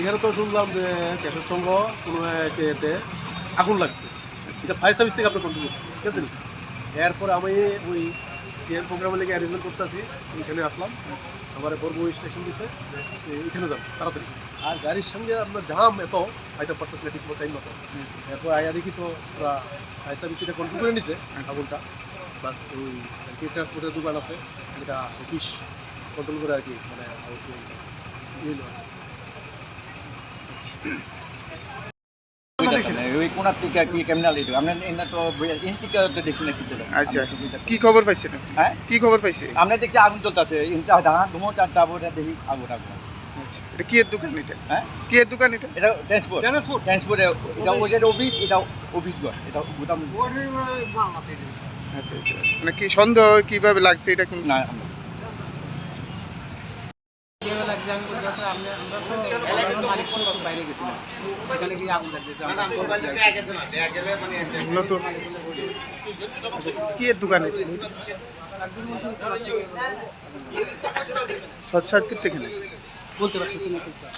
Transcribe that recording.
এখানে তো শুনলাম যে ক্যাশের সঙ্গ কোনো এক এতে আগুন লাগছে। সেটা ফায়ার সার্ভিস থেকে আপনার কন্ট্রোল করছে ঠিক আছে? এরপরে আমি ওই সিএম প্রোগ্রামের লেগে অ্যারেঞ্জমেন্ট করতে আসি এখানে আসলাম আমার বর্গ স্টেশন দিছে। এখানে যান তাড়াতাড়ি। আর গাড়ির সঙ্গে আপনার জাম এত আইটা পারতেছে ঠিক মতো টাইম মতো। এরপর আয়া দেখি তো ওরা ফায়ার সার্ভিস এটা কন্ট্রোল করে নিছে আগুনটা। প্লাস ওই কি ট্রান্সপোর্টের দোকান আছে। যেটা অফিস কন্ট্রোল করে আর কি মানে কি খবর পাইছেন হ্যাঁ? কি খবর পাইছে? আমরা দেখছি আগুন চলতেছে ধান ধুমো চারটা বলে দেখি আগুন আগুন। আচ্ছা এটা কি এর দোকান এটা? হ্যাঁ? কি এর দোকান এটা? এটা ট্রান্সপোর্ট ট্রান্সপোর্ট ট্রান্সপোর্ট এটা ওদের অফিস এটা অফিস ঘর এটা গুদাম। আচ্ছা আচ্ছা মানে কি সন্দেহ কীভাবে লাগছে এটা কোন? না। আমি বলতে পারছি আমরা মালিক বাইরে গেছিলাম। এখানে কি আগুন লাগছে নতুন কি এর দোকান আছে? শর্ট সার্কিট থেকে বলতে পারতেছি না।